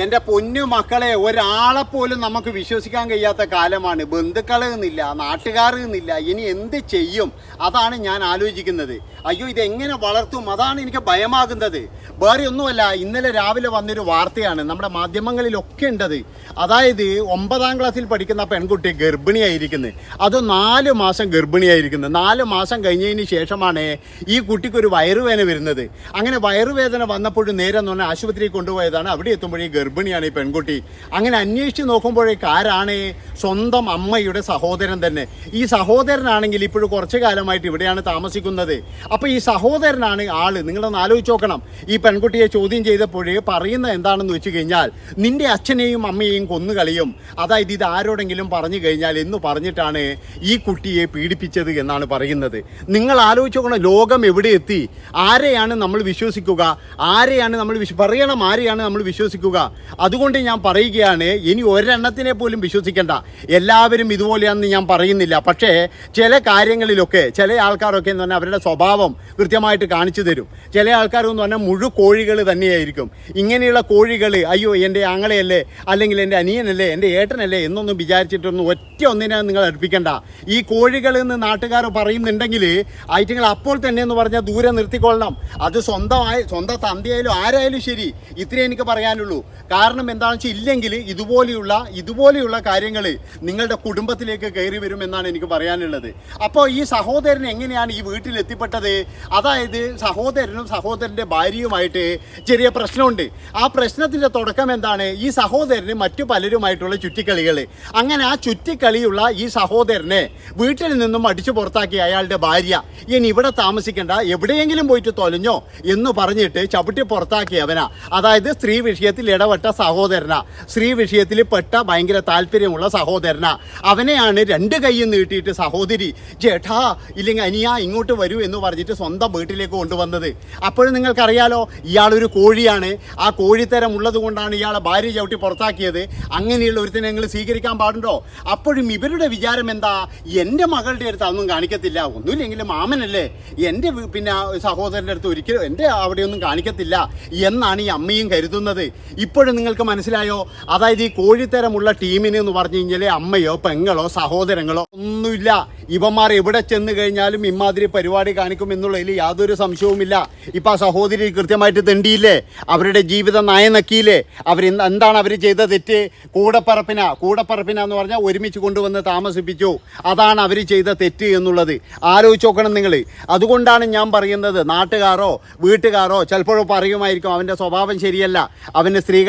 എന്റെ പൊന്നു മക്കളെ ഒരാളെ പോലും നമുക്ക് വിശ്വസിക്കാൻ കഴിയാത്ത കാലമാണ്. ബന്ധുക്കൾ എന്നില്ല നാട്ടുകാർ എന്നില്ല ഇനി എന്ത് ചെയ്യും? അതാണ് ഞാൻ ആലോചിക്കുന്നത്. അയ്യോ ഇതെങ്ങനെ വളർത്തും? അതാണ് എനിക്ക് ഭയമാകുന്നത്. വേറെ ഒന്നുമല്ല ഇന്നലെ രാവിലെ വന്നൊരു വാർത്തയാണ് നമ്മുടെ മാധ്യമങ്ങളിലൊക്കെ ഉണ്ടത്. അതായത് ഒമ്പതാം ക്ലാസ്സിൽ പഠിക്കുന്ന പെൺകുട്ടി ഗർഭിണിയായിരിക്കുന്നത് അത് നാല് മാസം ഗർഭിണിയായിരിക്കുന്നത് നാല് മാസം കഴിഞ്ഞതിന് ശേഷമാണ് ഈ കുട്ടിക്ക് ഒരു വയറുവേദന വരുന്നത്. അങ്ങനെ വയറുവേദന വന്നപ്പോഴും നേരെ എന്ന് പറഞ്ഞാൽ ആശുപത്രിയിൽ കൊണ്ടുപോയതാണ്. അവിടെ എത്തുമ്പോഴേ ഗർഭിണിയാണ് ഈ പെൺകുട്ടി. അങ്ങനെ അന്വേഷിച്ച് നോക്കുമ്പോഴേക്ക് ആരാണ് സ്വന്തം അമ്മയുടെ സഹോദരൻ തന്നെ? ഈ സഹോദരനാണെങ്കിൽ ഇപ്പോഴും കുറച്ച് കാലമായിട്ട് ഇവിടെയാണ് താമസിക്കുന്നത്. അപ്പോൾ ഈ സഹോദരനാണ് ആൾ. നിങ്ങളൊന്ന് ആലോചിച്ച് നോക്കണം. ഈ പെൺകുട്ടിയെ ചോദ്യം ചെയ്തപ്പോഴേ പറയുന്ന എന്താണെന്ന് വെച്ച് കഴിഞ്ഞാൽ നിന്റെ അച്ഛനെയും അമ്മയെയും കൊന്നുകളിയും അതായത് ഇത് ആരോടെങ്കിലും പറഞ്ഞു കഴിഞ്ഞാൽ എന്ന് പറഞ്ഞിട്ടാണ് ഈ കുട്ടിയെ പീഡിപ്പിച്ചത് എന്നാണ് പറയുന്നത്. നിങ്ങൾ ആലോചിച്ച് നോക്കണം ലോകം എവിടെ എത്തി? ആരെയാണ് നമ്മൾ വിശ്വസിക്കുക? ആരെയാണ് നമ്മൾ വിശ്വ പറയണം ആരെയാണ് നമ്മൾ വിശ്വസിക്കുക? അതുകൊണ്ട് ഞാൻ പറയുകയാണ് ഇനി ഒരെണ്ണത്തിനെ പോലും വിശ്വസിക്കേണ്ട. എല്ലാവരും ഇതുപോലെയാണെന്ന് ഞാൻ പറയുന്നില്ല. പക്ഷേ ചില കാര്യങ്ങളിലൊക്കെ ചില ആൾക്കാരൊക്കെ എന്ന് പറഞ്ഞാൽ അവരുടെ സ്വഭാവം കൃത്യമായിട്ട് കാണിച്ചു തരും. ചില ആൾക്കാർ എന്ന് പറഞ്ഞാൽ മുഴു കോഴികൾ തന്നെയായിരിക്കും. ഇങ്ങനെയുള്ള കോഴികൾ അയ്യോ എന്റെ ആങ്ങളെയല്ലേ അല്ലെങ്കിൽ എന്റെ അനിയനല്ലേ എന്റെ ഏട്ടനല്ലേ എന്നൊന്നും വിചാരിച്ചിട്ടൊന്നും ഒറ്റ ഒന്നിനെ നിങ്ങൾ അർപ്പിക്കേണ്ട ഈ കോഴികൾ എന്ന് നാട്ടുകാർ പറയുന്നുണ്ടെങ്കിൽ ഐറ്റങ്ങൾ അപ്പോൾ തന്നെ എന്ന് പറഞ്ഞാൽ ദൂരെ നിർത്തിക്കൊള്ളണം. അത് സ്വന്തമായി സ്വന്തം തന്തയായാലും ആരായാലും ശരി. ഇത്രേ എനിക്ക് പറയാനുള്ളൂ. കാരണം എന്താണെന്ന് വെച്ചാൽ ഇല്ലെങ്കിൽ ഇതുപോലെയുള്ള ഇതുപോലെയുള്ള കാര്യങ്ങൾ നിങ്ങളുടെ കുടുംബത്തിലേക്ക് കയറി വരുമെന്നാണ് എനിക്ക് പറയാനുള്ളത്. അപ്പോൾ ഈ സഹോദരൻ എങ്ങനെയാണ് ഈ വീട്ടിൽ എത്തിപ്പെട്ടത്? അതായത് സഹോദരനും സഹോദരന്റെ ഭാര്യയുമായിട്ട് ചെറിയ പ്രശ്നമുണ്ട്. ആ പ്രശ്നത്തിന്റെ തുടക്കം എന്താണ്? ഈ സഹോദരന് മറ്റു പലരുമായിട്ടുള്ള ചുറ്റിക്കളികൾ അങ്ങനെ ആ ചുറ്റിക്കളിയുള്ള ഈ സഹോദരനെ വീട്ടിൽ നിന്നും അടിച്ചു പുറത്താക്കി അയാളുടെ ഭാര്യ ഇനി ഇവിടെ താമസിക്കേണ്ട എവിടെയെങ്കിലും പോയിട്ട് തൊലഞ്ഞോ എന്ന് പറഞ്ഞിട്ട് ചവിട്ടി പുറത്താക്കിയവനാ. അതായത് സ്ത്രീ വിഷയത്തിൽ ഇടപെട്ട സഹോദരനാ. സ്ത്രീ വിഷയത്തിൽ പെട്ട ഭയങ്കര താല്പര്യമുള്ള സഹോദരന. അവനെയാണ് രണ്ട് കൈയും നീട്ടിയിട്ട് സഹോദരി ചേട്ടാ ഇല്ലെങ്കിൽ അനിയ ഇങ്ങോട്ട് വരൂ എന്ന് പറഞ്ഞിട്ട് സ്വന്തം വീട്ടിലേക്ക് കൊണ്ടുവന്നത്. അപ്പോഴും നിങ്ങൾക്കറിയാലോ ഇയാളൊരു കോഴിയാണ്. ആ കോഴിത്തരം ഉള്ളത് കൊണ്ടാണ് ഇയാളെ ഭാര്യ ചവിട്ടി പുറത്താക്കിയത്. അങ്ങനെയുള്ള ഒരുത്തിനെ നിങ്ങൾ സ്വീകരിക്കാൻ പാടുണ്ടോ? അപ്പോഴും ഇവരുടെ വിചാരം എന്താ? എന്റെ മകളുടെ അടുത്ത് അതൊന്നും കാണിക്കത്തില്ല. ഒന്നുമില്ലെങ്കിലും മാമനല്ലേ? എന്റെ പിന്നെ സഹോദരന്റെ അടുത്ത് ഒരിക്കലും എന്റെ അവിടെയൊന്നും കാണിക്കത്തില്ല എന്നാണ് ഈ അമ്മയും കരുതുന്നത്. ഇപ്പോഴും നിങ്ങൾക്ക് മനസ്സിലായോ? അതായത് ഈ കോഴിത്തരമുള്ള ടീമിന് എന്ന് പറഞ്ഞു കഴിഞ്ഞാൽ അമ്മയോ പെങ്ങളോ സഹോദരങ്ങളോ ഒന്നുമില്ല. ഇവന്മാർ എവിടെ ചെന്ന് കഴിഞ്ഞാലും ഇമാതിരി പരിപാടി കാണിക്കും എന്നുള്ളതിൽ യാതൊരു സംശയവുമില്ല. ഇപ്പം ആ സഹോദരി കൃത്യമായിട്ട് തെണ്ടിയില്ലേ? അവരുടെ ജീവിതം നയനക്കിയില്ലേ അവർ എന്താണ് അവർ ചെയ്ത തെറ്റ്? കൂടപ്പറപ്പിന കൂടപ്പറപ്പിന എന്ന് പറഞ്ഞാൽ ഒരുമിച്ച് കൊണ്ടുവന്ന് താമസിപ്പിച്ചു. അതാണ് അവർ ചെയ്ത തെറ്റ് എന്നുള്ളത്. ആലോചിച്ച് നോക്കണം നിങ്ങൾ അതുകൊണ്ടാണ് ഞാൻ പറയുന്നത് നാട്ടുകാരോ വീട്ടുകാരോ ചിലപ്പോഴോ പറയുമായിരിക്കും അവന്റെ സ്വഭാവം ശരിയല്ല.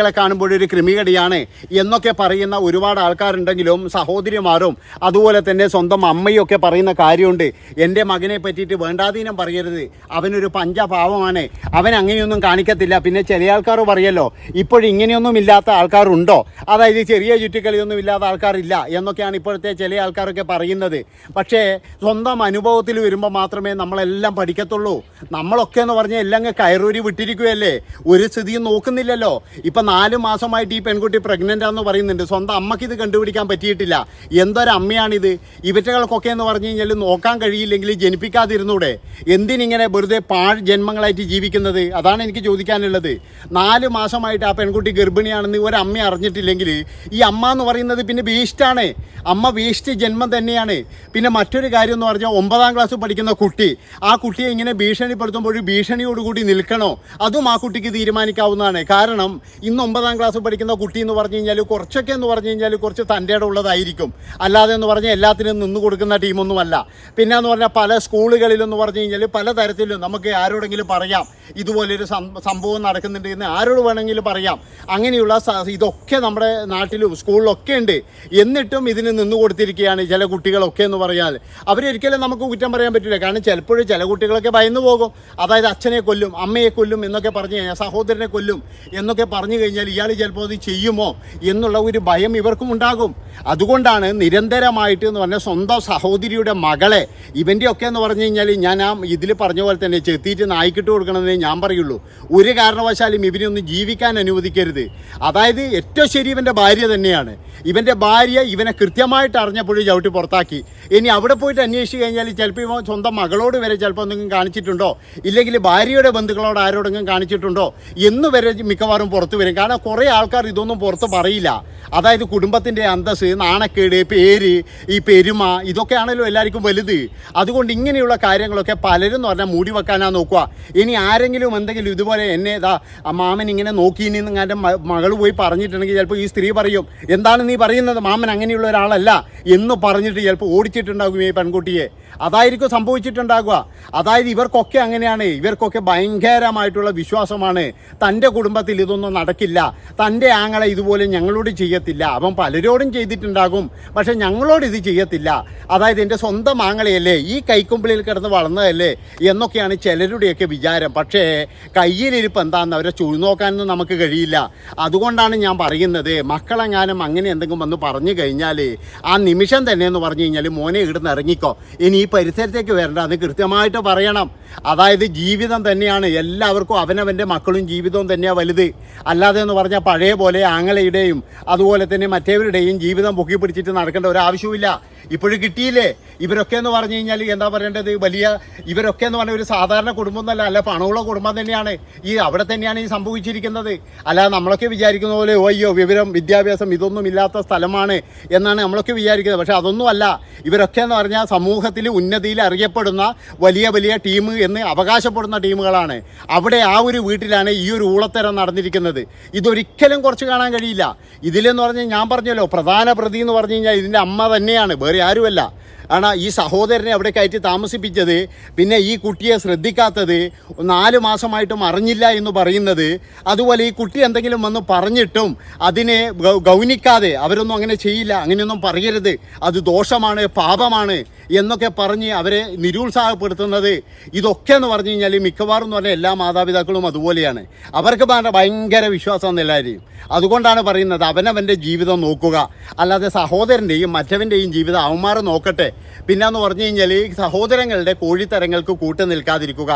അവന്റെ കാണുമ്പോൾ കാണുമ്പോഴൊരു ക്രിമികടിയാണ് എന്നൊക്കെ പറയുന്ന ഒരുപാട് ആൾക്കാരുണ്ടെങ്കിലും സഹോദരിമാരും അതുപോലെ തന്നെ സ്വന്തം അമ്മയും ഒക്കെ പറയുന്ന കാര്യമുണ്ട്. എന്റെ മകനെ പറ്റിയിട്ട് വേണ്ടാതീനം പറയരുത്. അവനൊരു പഞ്ചഭാവമാണ് അവൻ അങ്ങനെയൊന്നും കാണിക്കത്തില്ല. പിന്നെ ചില ആൾക്കാർ പറയല്ലോ ഇപ്പോഴിങ്ങനെയൊന്നും ഇല്ലാത്ത ആൾക്കാരുണ്ടോ? അതായത് ചെറിയ ചുറ്റിക്കളിയൊന്നും ഇല്ലാത്ത ആൾക്കാരില്ല എന്നൊക്കെയാണ് ഇപ്പോഴത്തെ ചില ആൾക്കാരൊക്കെ പറയുന്നത്. പക്ഷേ സ്വന്തം അനുഭവത്തിൽ വരുമ്പോൾ മാത്രമേ നമ്മളെല്ലാം പഠിക്കത്തുള്ളൂ. നമ്മളൊക്കെ എന്ന് പറഞ്ഞാൽ എല്ലാം കയറൂരി വിട്ടിരിക്കുകയല്ലേ? ഒരു സ്ഥിതിയും നോക്കുന്നില്ലല്ലോ. ഇപ്പൊ നാല് മാസമായിട്ട് ഈ പെൺകുട്ടി പ്രഗ്നന്റ് ആണെന്ന് പറയുന്നുണ്ട്. സ്വന്തം അമ്മയ്ക്ക് ഇത് കണ്ടുപിടിക്കാൻ പറ്റിയിട്ടില്ല. എന്തൊരമ്മയാണിത്? ഇവറ്റകൾക്കൊക്കെ എന്ന് പറഞ്ഞു കഴിഞ്ഞാൽ നോക്കാൻ കഴിയില്ലെങ്കിൽ ജനിപ്പിക്കാതിരുന്നൂടെ? എന്തിനിങ്ങനെ വെറുതെ പാഴ് ജന്മങ്ങളായിട്ട് ജീവിക്കുന്നത്? അതാണ് എനിക്ക് ചോദിക്കാനുള്ളത്. നാല് മാസമായിട്ട് ആ പെൺകുട്ടി ഗർഭിണിയാണെന്ന് ഒരമ്മ അറിഞ്ഞിട്ടില്ലെങ്കിൽ ഈ അമ്മ എന്ന് പറയുന്നത് പിന്നെ വേസ്റ്റാണ്. അമ്മ വേസ്റ്റ് ജന്മം തന്നെയാണ്. പിന്നെ മറ്റൊരു കാര്യം എന്ന് പറഞ്ഞാൽ ഒമ്പതാം ക്ലാസ് പഠിക്കുന്ന കുട്ടി ആ കുട്ടിയെ ഇങ്ങനെ ഭീഷണിപ്പെടുത്തുമ്പോൾ ഭീഷണിയോടുകൂടി നിൽക്കണോ? അതും ആ കുട്ടിക്ക് തീരുമാനിക്കാവുന്നതാണ്. കാരണം ഇന്ന് ഒമ്പതാം ക്ലാസ് പഠിക്കുന്ന കുട്ടി എന്ന് പറഞ്ഞു കഴിഞ്ഞാൽ കുറച്ചൊക്കെ എന്ന് പറഞ്ഞു കഴിഞ്ഞാൽ കുറച്ച് തന്റെ ഉള്ളതായിരിക്കും. അല്ലാതെ എന്ന് പറഞ്ഞാൽ എല്ലാത്തിനും നിന്ന് കൊടുക്കുന്ന ടീമൊന്നുമല്ല. പിന്നെ എന്ന് പറഞ്ഞാൽ പല സ്കൂളുകളിലെന്ന് പറഞ്ഞു കഴിഞ്ഞാൽ പല തരത്തിലും നമുക്ക് ആരോടെങ്കിലും പറയാം. ഇതുപോലൊരു സംഭവം നടക്കുന്നുണ്ട് എന്ന് ആരോട് വേണമെങ്കിലും പറയാം. അങ്ങനെയുള്ള ഇതൊക്കെ നമ്മുടെ നാട്ടിലും സ്കൂളിലൊക്കെ ഉണ്ട്. എന്നിട്ടും ഇതിന് നിന്ന് കൊടുത്തിരിക്കുകയാണ് ചില കുട്ടികളൊക്കെ എന്ന് പറഞ്ഞാൽ അവരൊരിക്കലും നമുക്ക് കുറ്റം പറയാൻ പറ്റില്ല. കാരണം ചിലപ്പോഴും ചില കുട്ടികളൊക്കെ ഭയന്നു പോകും. അതായത് അച്ഛനെ കൊല്ലും അമ്മയെ കൊല്ലും എന്നൊക്കെ പറഞ്ഞു കഴിഞ്ഞാൽ സഹോദരനെ കൊല്ലും എന്നൊക്കെ പറഞ്ഞു കഴിഞ്ഞാൽ ഇയാൾ ചിലപ്പോൾ അത് ചെയ്യുമോ എന്നുള്ള ഒരു ഭയം ഇവർക്കും ഉണ്ടാകും. അതുകൊണ്ടാണ് നിരന്തരമായിട്ട് എന്ന് പറഞ്ഞാൽ സ്വന്തം സഹോദരിയുടെ മകളെ ഇവന്റെ ഒക്കെ എന്ന് പറഞ്ഞു കഴിഞ്ഞാൽ ഞാൻ ആ ഇതിൽ പറഞ്ഞ പോലെ തന്നെ ചെത്തിയിട്ട് നായിക്കിട്ട് കൊടുക്കണമെന്നേ ഞാൻ പറയുള്ളൂ. ഒരു കാരണവശാലും ഇവനെ ഒന്ന് ജീവിക്കാൻ അനുവദിക്കരുത്. അതായത് ഏറ്റവും ശരി ഇവന്റെ ഭാര്യ തന്നെയാണ്. ഇവന്റെ ഭാര്യ ഇവനെ കൃത്യമായിട്ട് അറിഞ്ഞപ്പോഴും ചവിട്ടി പുറത്താക്കി. ഇനി അവിടെ പോയിട്ട് അന്വേഷിച്ച് കഴിഞ്ഞാൽ ചിലപ്പോൾ ഇവൻ സ്വന്തം മകളോട് വരെ ചിലപ്പോൾ എന്തെങ്കിലും കാണിച്ചിട്ടുണ്ടോ? ഇല്ലെങ്കിൽ ഭാര്യയുടെ ബന്ധുക്കളോട് ആരോടെങ്കിലും കാണിച്ചിട്ടുണ്ടോ? എന്ന് വരെ മിക്കവാറും പുറത്തു വരും. കാരണം കുറേ ആൾക്കാർ ഇതൊന്നും പുറത്ത് പറയില്ല. അതായത് കുടുംബത്തിന്റെ അന്തസ് നാണക്കേട് പേര് ഈ പെരുമ ഇതൊക്കെയാണല്ലോ എല്ലാവർക്കും വലുത്. അതുകൊണ്ട് ഇങ്ങനെയുള്ള കാര്യങ്ങളൊക്കെ പലരും എന്ന് പറഞ്ഞാൽ മൂടി വെക്കാനാ നോക്കുക. ഇനി ആരെങ്കിലും എന്തെങ്കിലും ഇതുപോലെ എന്നെ ഇതാ മാമൻ ഇങ്ങനെ നോക്കിയെന്ന് എന്റെ മകൾ പോയി പറഞ്ഞിട്ടുണ്ടെങ്കിൽ ചിലപ്പോൾ ഈ സ്ത്രീ പറയും എന്താണ് നീ പറയുന്നത്? മാമൻ അങ്ങനെയുള്ള ഒരാളല്ല. എന്ന് പറഞ്ഞിട്ട് ചിലപ്പോൾ ഓടിച്ചിട്ടുണ്ടാകും ഈ പെൺകുട്ടിയെ. അതായിരിക്കും സംഭവിച്ചിട്ടുണ്ടാകുക. അതായത് ഇവർക്കൊക്കെ അങ്ങനെയാണ്. ഇവർക്കൊക്കെ ഭയങ്കരമായിട്ടുള്ള വിശ്വാസമാണ്. തന്റെ കുടുംബത്തിൽ ഇതൊന്നും നടക്കില്ല. തന്റെ ആങ്ങളെ ഇതുപോലെ ഞങ്ങളോട് ചെയ്യത്തില്ല. അവൻ പലരോടും ചെയ്തിട്ടുണ്ടാകും. പക്ഷെ ഞങ്ങളോട് ഇത് ചെയ്യത്തില്ല. അതായത് എന്റെ സ്വന്തം ആങ്ങളെയല്ലേ ഈ കൈക്കുമ്പിളിൽ കിടന്ന് വളർന്നതല്ലേ എന്നൊക്കെയാണ് ചിലരുടെയൊക്കെ വിചാരം. പക്ഷേ കയ്യിലിരിപ്പ് എന്താണെന്ന് അവരെ ചുഴുനോക്കാനൊന്നും നമുക്ക് കഴിയില്ല. അതുകൊണ്ടാണ് ഞാൻ പറയുന്നത് മക്കളെങ്ങാനും അങ്ങനെ എന്തെങ്കിലും വന്ന് പറഞ്ഞു കഴിഞ്ഞാൽ ആ നിമിഷം തന്നെ എന്ന് പറഞ്ഞു കഴിഞ്ഞാൽ മോനെ ഇവിടുന്ന് ഇറങ്ങിക്കോ. ഇനി ഈ പരിസരത്തേക്ക് വരണ്ട. അത് കൃത്യമായിട്ട് പറയണം. അതായത് ജീവിതം തന്നെയാണ്. എല്ലാവർക്കും അവനവന്റെ മക്കളും ജീവിതവും തന്നെയാണ് വലുത്. അല്ലാതെ എന്ന് പറഞ്ഞാൽ പഴയ പോലെ ആങ്ങളയുടെയും അതുപോലെ തന്നെ മറ്റേവരുടെയും ജീവിതം പൊക്കി പിടിച്ചിട്ട് നടക്കേണ്ട ഒരു ആവശ്യവുമില്ല ഇപ്പോഴും കിട്ടിയില്ലേ? ഇവരൊക്കെ എന്ന് പറഞ്ഞു കഴിഞ്ഞാൽ എന്താ പറയേണ്ടത്? വലിയ ഇവരൊക്കെ എന്ന് പറഞ്ഞ ഒരു സാധാരണ കുടുംബം എന്നല്ല അല്ല പണമുള്ള കുടുംബം തന്നെയാണ്. ഈ അവിടെ തന്നെയാണ് ഈ സംഭവിച്ചിരിക്കുന്നത്. അല്ലാതെ നമ്മളൊക്കെ വിചാരിക്കുന്ന പോലെ അയ്യോ വിവരം വിദ്യാഭ്യാസം ഇതൊന്നും ഇല്ലാത്ത സ്ഥലമാണ് എന്നാണ് നമ്മളൊക്കെ വിചാരിക്കുന്നത്. പക്ഷെ അതൊന്നും അല്ല ഇവരൊക്കെ എന്ന് പറഞ്ഞാൽ സമൂഹത്തിൽ ഉന്നതിയിൽ അറിയപ്പെടുന്ന വലിയ വലിയ ടീം എന്ന് അവകാശപ്പെടുന്ന ടീമുകളാണ്. അവിടെ ആ ഒരു വീട്ടിലാണ് ഈ ഒരു ഊളത്തരം നടന്നിരിക്കുന്നത്. ഇതൊരിക്കലും കുറച്ച് കാണാൻ കഴിയില്ല. ഇതിലെന്ന് പറഞ്ഞാൽ ഞാൻ പറഞ്ഞല്ലോ പ്രധാന പ്രതി എന്ന് പറഞ്ഞു കഴിഞ്ഞാൽ ഇതിന്റെ അമ്മ തന്നെയാണ്. വേറെ ആരുമല്ല. ആണ് ഈ സഹോദരനെ അവിടെ കയറ്റി താമസിപ്പിച്ചത് പിന്നെ ഈ കുട്ടിയെ ശ്രദ്ധിക്കാത്തത് നാല് മാസമായിട്ടും അറിഞ്ഞില്ല എന്ന് പറയുന്നത് അതുപോലെ ഈ കുട്ടി എന്തെങ്കിലും വന്ന് പറഞ്ഞിട്ടും അതിനെ ഗൗനിക്കാതെ അവരൊന്നും അങ്ങനെ ചെയ്യില്ല അങ്ങനെയൊന്നും പറയരുത് അത് ദോഷമാണ് പാപമാണ് എന്നൊക്കെ പറഞ്ഞ് അവരെ നിരുത്സാഹപ്പെടുത്തുന്നത്. ഇതൊക്കെ എന്ന് പറഞ്ഞു കഴിഞ്ഞാൽ മിക്കവാറും എന്ന് പറഞ്ഞാൽ എല്ലാ മാതാപിതാക്കളും അതുപോലെയാണ്. അവർക്ക് ഭയങ്കര- ഭയങ്കര വിശ്വാസം എല്ലാവരെയും. അതുകൊണ്ടാണ് പറയുന്നത് അവനവന്റെ ജീവിതം നോക്കുക. അല്ലാതെ സഹോദരന്റെയും മറ്റവന്റെയും ജീവിതം അവന്മാർ നോക്കട്ടെ. പിന്നെന്ന് പറഞ്ഞു കഴിഞ്ഞാൽ ഈ സഹോദരങ്ങളുടെ കോഴിത്തരങ്ങൾക്ക് കൂട്ടു നിൽക്കാതിരിക്കുക.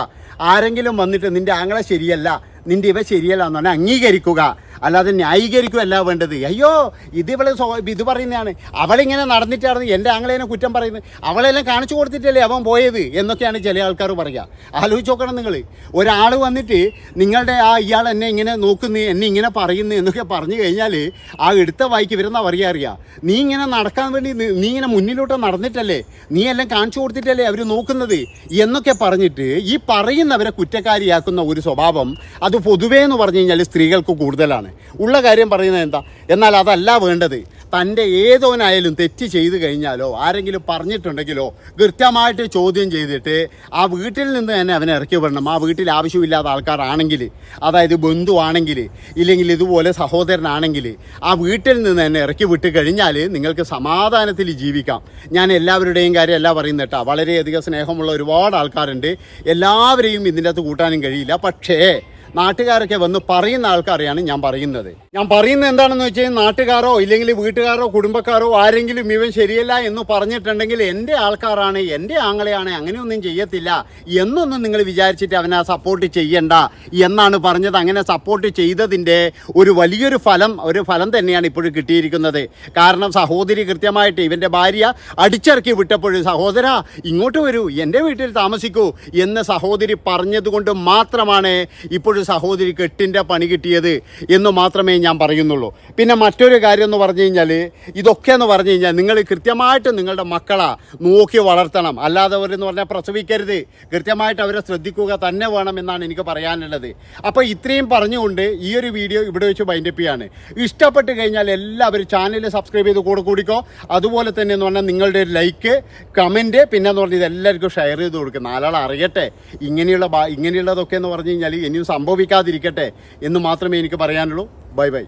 ആരെങ്കിലും വന്നിട്ട് നിന്റെ ആങ്ങളെ ശരിയല്ല നിന്റെ ഇവ ശരിയല്ല എന്ന് പറഞ്ഞാൽ അംഗീകരിക്കുക. അല്ലാതെ ന്യായീകരിക്കുകയല്ല വേണ്ടത്. അയ്യോ ഇത് ഇവളെ ഇത് പറയുന്നതാണ്. അവളിങ്ങനെ നടന്നിട്ടാണ് എന്റെ ആങ്ങളേനെ കുറ്റം പറയുന്നത്. അവളെല്ലാം കാണിച്ചു കൊടുത്തിട്ടല്ലേ അവൻ പോയത് എന്നൊക്കെയാണ് ചില ആൾക്കാർ പറയുക. ആലോചിച്ച് നോക്കണം നിങ്ങൾ ഒരാൾ വന്നിട്ട് നിങ്ങളുടെ ആ ഇയാൾ എന്നെ ഇങ്ങനെ നോക്കുന്നു എന്നെ ഇങ്ങനെ പറയുന്നു എന്നൊക്കെ പറഞ്ഞു കഴിഞ്ഞാൽ ആ എടുത്ത വായിക്ക് വരുന്ന പറയുക അറിയാം. നീ ഇങ്ങനെ നടക്കാൻ വേണ്ടി നീ ഇങ്ങനെ മുന്നിലോട്ട് നടന്നിട്ടല്ലേ? നീ എല്ലാം കാണിച്ചു കൊടുത്തിട്ടല്ലേ അവർ നോക്കുന്നത്? എന്നൊക്കെ പറഞ്ഞിട്ട് ഈ പറയുന്നവരെ കുറ്റക്കാരിയാക്കുന്ന ഒരു സ്വഭാവം അത് പൊതുവേ എന്ന് പറഞ്ഞു കഴിഞ്ഞാൽ സ്ത്രീകൾക്ക് കൂടുതലാണ്. ഉള്ള കാര്യം പറയുന്നത് എന്താ? എന്നാൽ അതല്ല വേണ്ടത്. തന്റെ ഏതോനായാലും തെറ്റ് ചെയ്തു കഴിഞ്ഞാലോ ആരെങ്കിലും പറഞ്ഞിട്ടുണ്ടെങ്കിലോ കൃത്യമായിട്ട് ചോദ്യം ചെയ്തിട്ട് ആ വീട്ടിൽ നിന്ന് തന്നെ അവനെ ഇറക്കി വിടണം. ആ വീട്ടിൽ ആവശ്യമില്ലാത്ത ആൾക്കാരാണെങ്കിൽ അതായത് ബന്ധുവാണെങ്കിൽ ഇല്ലെങ്കിൽ ഇതുപോലെ സഹോദരനാണെങ്കിൽ ആ വീട്ടിൽ നിന്ന് തന്നെ ഇറക്കി വിട്ട് കഴിഞ്ഞാൽ നിങ്ങൾക്ക് സമാധാനത്തിൽ ജീവിക്കാം. ഞാൻ എല്ലാവരുടെയും കാര്യമല്ല പറയുന്നത് കേട്ടോ. വളരെയധികം സ്നേഹമുള്ള ഒരുപാട് ആൾക്കാരുണ്ട്. എല്ലാവരെയും ഇതിന്റെ അകത്ത് കൂട്ടാനും കഴിയില്ല. പക്ഷേ നാട്ടുകാരൊക്കെ വന്ന് പറയുന്ന ആൾക്കാരെയാണ് ഞാൻ പറയുന്നത്. ഞാൻ പറയുന്നത് എന്താണെന്ന് വെച്ച് കഴിഞ്ഞാൽ നാട്ടുകാരോ ഇല്ലെങ്കിൽ വീട്ടുകാരോ കുടുംബക്കാരോ ആരെങ്കിലും ഇവൻ ശരിയല്ല എന്ന് പറഞ്ഞിട്ടുണ്ടെങ്കിൽ എന്റെ ആൾക്കാരാണ് എന്റെ ആങ്ങളെയാണ് അങ്ങനെയൊന്നും ചെയ്യത്തില്ല. എന്നൊന്നും നിങ്ങൾ വിചാരിച്ചിട്ട് അവനെ സപ്പോർട്ട് ചെയ്യണ്ട എന്നാണ് പറഞ്ഞത്. അങ്ങനെ സപ്പോർട്ട് ചെയ്തതിന്റെ ഒരു വലിയൊരു ഫലം ഒരു ഫലം തന്നെയാണ് ഇപ്പോഴും കിട്ടിയിരിക്കുന്നത്. കാരണം സഹോദരി കൃത്യമായിട്ട് ഇവന്റെ ഭാര്യ അടിച്ചിറക്കി വിട്ടപ്പോഴും സഹോദര ഇങ്ങോട്ട് വരൂ എന്റെ വീട്ടിൽ താമസിക്കൂ എന്ന് സഹോദരി പറഞ്ഞതുകൊണ്ട് മാത്രമാണ് ഇപ്പോഴും സഹോദരിക്ക് എട്ടിന്റെ പണി കിട്ടിയത് എന്ന് മാത്രമേ ഞാൻ പറയുന്നുള്ളൂ. പിന്നെ മറ്റൊരു കാര്യം എന്ന് പറഞ്ഞു കഴിഞ്ഞാൽ ഇതൊക്കെ എന്ന് പറഞ്ഞു കഴിഞ്ഞാൽ നിങ്ങൾ കൃത്യമായിട്ട് നിങ്ങളുടെ മക്കളെ നോക്കി വളർത്തണം. അല്ലാതെ അവരെന്ന് പറഞ്ഞാൽ പ്രസവിക്കരുത്. കൃത്യമായിട്ട് അവരെ ശ്രദ്ധിക്കുക തന്നെ വേണം എന്നാണ് എനിക്ക് പറയാനുള്ളത്. അപ്പോൾ ഇത്രയും പറഞ്ഞുകൊണ്ട് ഈ ഒരു വീഡിയോ ഇവിടെ വെച്ച് ബൈൻഡപ്പ് ചെയ്യാണ്. ഇഷ്ടപ്പെട്ട് കഴിഞ്ഞാൽ എല്ലാവരും ചാനൽ സബ്സ്ക്രൈബ് ചെയ്ത് കൂടെ കൂടിക്കോ. അതുപോലെ തന്നെ എന്ന് പറഞ്ഞാൽ നിങ്ങളുടെ ലൈക്ക് കമന്റ് പിന്നെ എന്ന് പറഞ്ഞാൽ ഇതെല്ലാവർക്കും ഷെയർ ചെയ്ത് കൊടുക്കുക നാലാൾ അറിയട്ടെ. ഇങ്ങനെയുള്ള ഇങ്ങനെയുള്ളതൊക്കെ എന്ന് പറഞ്ഞു കഴിഞ്ഞാൽ ഇനിയും സംഭവിക്കാതിരിക്കട്ടെ എന്ന് മാത്രമേ എനിക്ക് പറയാനുള്ളൂ. Bye bye.